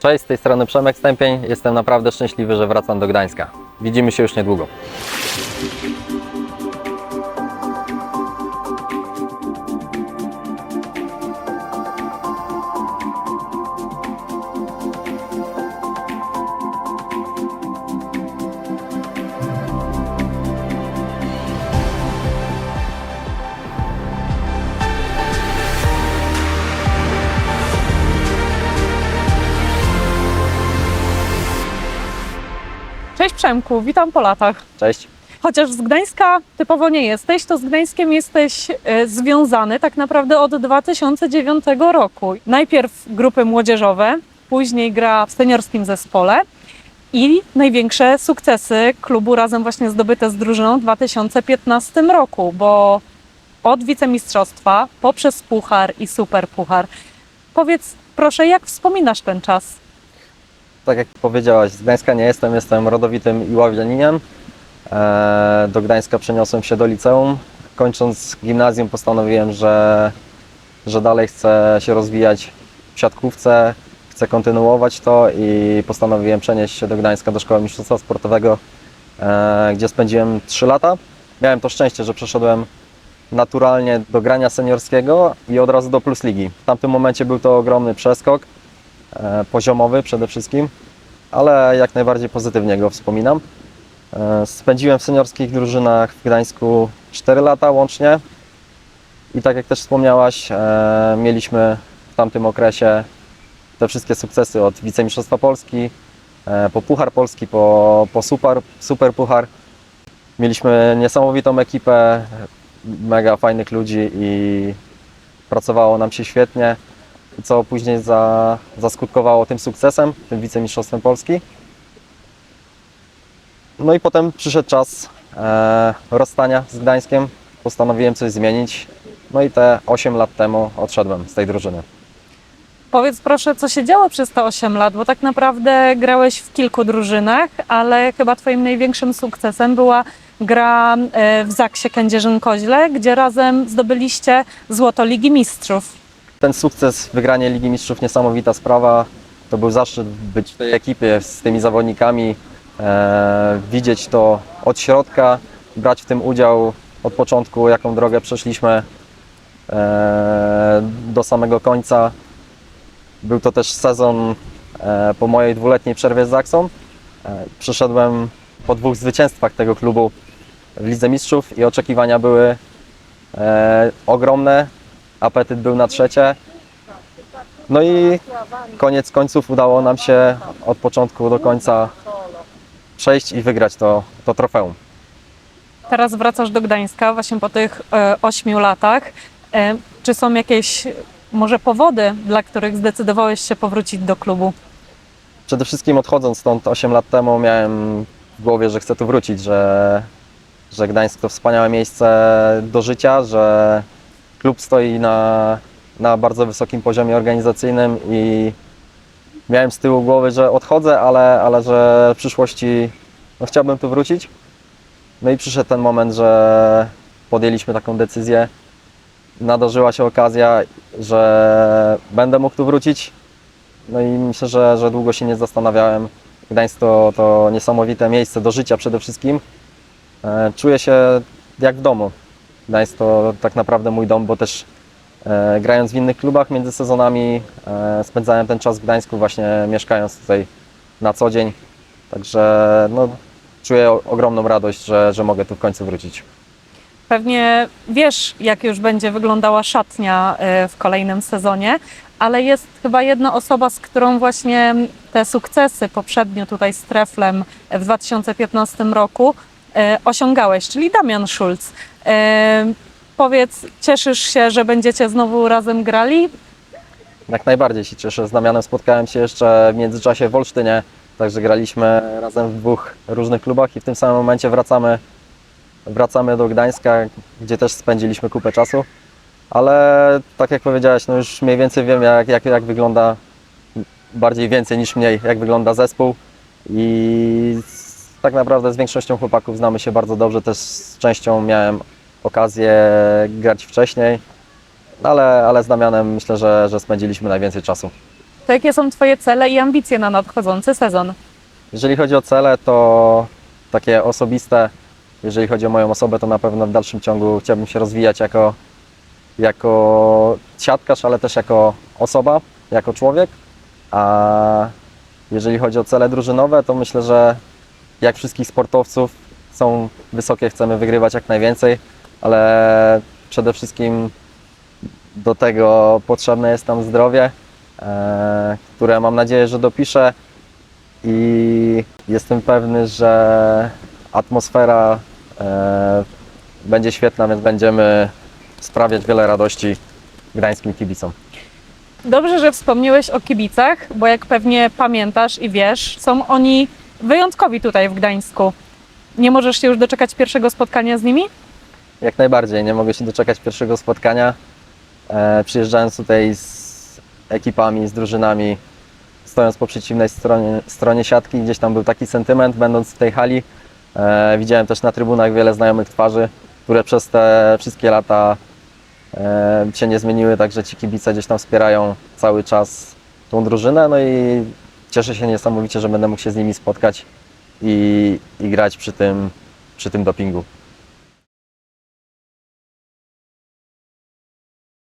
Cześć, z tej strony Przemek Stępień. Jestem naprawdę szczęśliwy, że wracam do Gdańska. Widzimy się już niedługo. Cześć Przemku, witam po latach. Cześć. Chociaż z Gdańska typowo nie jesteś, to z Gdańskiem jesteś e, związany tak naprawdę od 2009 roku. Najpierw grupy młodzieżowe, później gra w seniorskim zespole i największe sukcesy klubu razem właśnie zdobyte z drużyną w 2015 roku, bo od wicemistrzostwa poprzez puchar i super puchar. Powiedz proszę, jak wspominasz ten czas? Tak jak powiedziałaś, z Gdańska nie jestem, jestem rodowitym Iławianiniem. E, Do Gdańska przeniosłem się do liceum. Kończąc gimnazjum postanowiłem, że, że dalej chcę się rozwijać w siatkówce, chcę kontynuować to i postanowiłem przenieść się do Gdańska do Szkoły Mistrzostwa Sportowego, e, gdzie spędziłem 3 lata. Miałem to szczęście, że przeszedłem naturalnie do grania seniorskiego i od razu do Plus Ligi. W tamtym momencie był to ogromny przeskok poziomowy przede wszystkim, ale jak najbardziej pozytywnie go wspominam. E, Spędziłem w seniorskich drużynach w Gdańsku 4 lata łącznie i tak jak też wspomniałaś, e, mieliśmy w tamtym okresie te wszystkie sukcesy od wicemistrzostwa Polski, e, po Puchar Polski, po, po super, super Puchar. Mieliśmy niesamowitą ekipę, mega fajnych ludzi i pracowało nam się świetnie co później za, zaskutkowało tym sukcesem, tym wicemistrzostwem Polski. No i potem przyszedł czas e, rozstania z Gdańskiem. Postanowiłem coś zmienić. No i te 8 lat temu odszedłem z tej drużyny. Powiedz proszę, co się działo przez te 8 lat, bo tak naprawdę grałeś w kilku drużynach, ale chyba twoim największym sukcesem była gra e, w Zaksie Kędzierzyn-Koźle, gdzie razem zdobyliście złoto Ligi Mistrzów. Ten sukces, wygranie Ligi Mistrzów, niesamowita sprawa. To był zaszczyt być w tej ekipie z tymi zawodnikami, e, widzieć to od środka, brać w tym udział od początku, jaką drogę przeszliśmy e, do samego końca. Był to też sezon e, po mojej dwuletniej przerwie z Zaksą. E, Przyszedłem po dwóch zwycięstwach tego klubu w Lidze Mistrzów i oczekiwania były e, ogromne. Apetyt był na trzecie. No i koniec końców udało nam się od początku do końca przejść i wygrać to, to trofeum. Teraz wracasz do Gdańska właśnie po tych e, 8 latach. E, czy są jakieś może powody, dla których zdecydowałeś się powrócić do klubu? Przede wszystkim odchodząc stąd 8 lat temu miałem w głowie, że chcę tu wrócić, że, że Gdańsk to wspaniałe miejsce do życia, że klub stoi na, na bardzo wysokim poziomie organizacyjnym i miałem z tyłu głowy, że odchodzę, ale, ale że w przyszłości no, chciałbym tu wrócić. No i przyszedł ten moment, że podjęliśmy taką decyzję. Nadarzyła się okazja, że będę mógł tu wrócić. No i myślę, że, że długo się nie zastanawiałem. Gdańsk to, to niesamowite miejsce do życia przede wszystkim. E, Czuję się jak w domu. Gdańsk to tak naprawdę mój dom, bo też e, grając w innych klubach między sezonami e, spędzałem ten czas w Gdańsku właśnie mieszkając tutaj na co dzień. Także no, czuję o- ogromną radość, że, że mogę tu w końcu wrócić. Pewnie wiesz, jak już będzie wyglądała szatnia e, w kolejnym sezonie, ale jest chyba jedna osoba, z którą właśnie te sukcesy poprzednio tutaj z Treflem w 2015 roku e, osiągałeś, czyli Damian Schulz. Powiedz, cieszysz się, że będziecie znowu razem grali? Jak najbardziej się cieszę. Z Damianem spotkałem się jeszcze w międzyczasie w Olsztynie, także graliśmy razem w dwóch różnych klubach i w tym samym momencie wracamy, wracamy do Gdańska, gdzie też spędziliśmy kupę czasu. Ale tak jak powiedziałeś, no już mniej więcej wiem jak, jak, jak wygląda, bardziej więcej niż mniej, jak wygląda zespół i tak naprawdę z większością chłopaków znamy się bardzo dobrze, też z częścią miałem okazję grać wcześniej, ale, ale z Damianem myślę, że, że spędziliśmy najwięcej czasu. To jakie są Twoje cele i ambicje na nadchodzący sezon? Jeżeli chodzi o cele, to takie osobiste, jeżeli chodzi o moją osobę, to na pewno w dalszym ciągu chciałbym się rozwijać jako, jako siatkarz, ale też jako osoba, jako człowiek. A jeżeli chodzi o cele drużynowe, to myślę, że jak wszystkich sportowców są wysokie, chcemy wygrywać jak najwięcej, ale przede wszystkim do tego potrzebne jest nam zdrowie, e, które mam nadzieję, że dopiszę i jestem pewny, że atmosfera e, będzie świetna, więc będziemy sprawiać wiele radości gdańskim kibicom. Dobrze, że wspomniałeś o kibicach, bo jak pewnie pamiętasz i wiesz, są oni wyjątkowi tutaj w Gdańsku. Nie możesz się już doczekać pierwszego spotkania z nimi? Jak najbardziej, nie mogę się doczekać pierwszego spotkania. E, przyjeżdżając tutaj z ekipami, z drużynami, stojąc po przeciwnej stronie, stronie siatki, gdzieś tam był taki sentyment, będąc w tej hali. E, widziałem też na trybunach wiele znajomych twarzy, które przez te wszystkie lata e, się nie zmieniły, także ci kibice gdzieś tam wspierają cały czas tą drużynę. No i cieszę się niesamowicie, że będę mógł się z nimi spotkać i, i grać przy tym, przy tym dopingu.